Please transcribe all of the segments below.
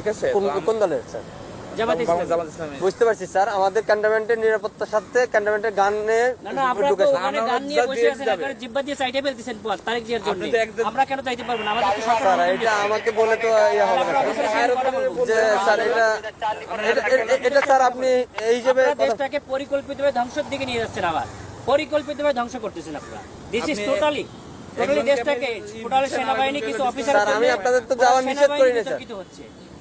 ঠিক আছে? কোন কোন দলের স্যার? বুঝতে পারছি স্যার। আমাদের ক্যান্টনমেন্টের নিরাপত্তার সাথে ক্যান্টনমেন্টের গানে এটা আমাকে বলে তো ইয়ে হবে না। যে স্যার এটা স্যার আপনি এই হিসেবে দেশটাকে পরিকল্পিতভাবে ধ্বংসের দিকে নিয়ে যাচ্ছেন আবার। পরিকল্পিতভাবে ধ্বংস করতেছেন আপনারা। দিস ইজ টোটালি টোটালি দেশটাকে টোটালি সেনাবাহিনী কিছু অফিসার আমি আপনাদের তো যাওয়া নিষেধ করি না, স্যার।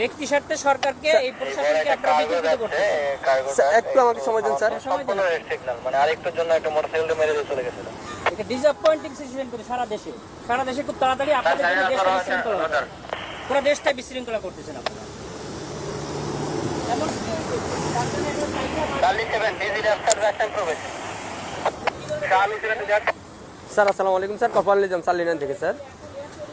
ব্যক্তি স্বার্থে সরকারকে এই প্রশাসনকে আপনারা বিতর্কিত স্যার, একটু আমাকে সময় দেন স্যার। সিগন্যাল মানে আরেকটুর জন্য একটা মোটরসাইকেল মেরে দিয়ে চলে গেছিল। এটা ডিসঅ্যাপয়েন্টিং সিচুয়েশন করে সারা দেশে। সারা দেশে খুব তাড়াতাড়ি আপনাদের জন্য দেশটা বিশৃঙ্খলা। পুরো দেশটাই বিশৃঙ্খলা করতেছেন আপনারা। স্যার আসসালামু আলাইকুম স্যার কপাল নিজাম সালিনান থেকে স্যার।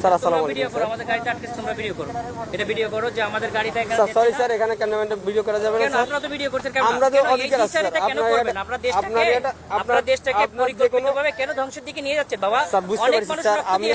স্যার আসসালামু আলাইকুম স্যার আমাদের গাড়িতে আটকে তোমরা ভিডিও করো। এটা ভিডিও করো যে আমাদের গাড়িটা এখানে স্যার সরি স্যার এখানে ক্যামেরাম্যানটা ভিডিও করা যাবে না। স্যার? আপনারা তো ভিডিও করছেন কেন আমরা তো কেন অধিকার আছে, বিচারটা আপনার করবেন আপনারা দেশটাকে আপনারা দেশটাকে কোনো- পরিকল্পিতভাবে কেন ধ্বংসের দিকে নিয়ে যাচ্ছেন বাবা? স্যার বুঝতে পারছি স্যার আমি দিয়ে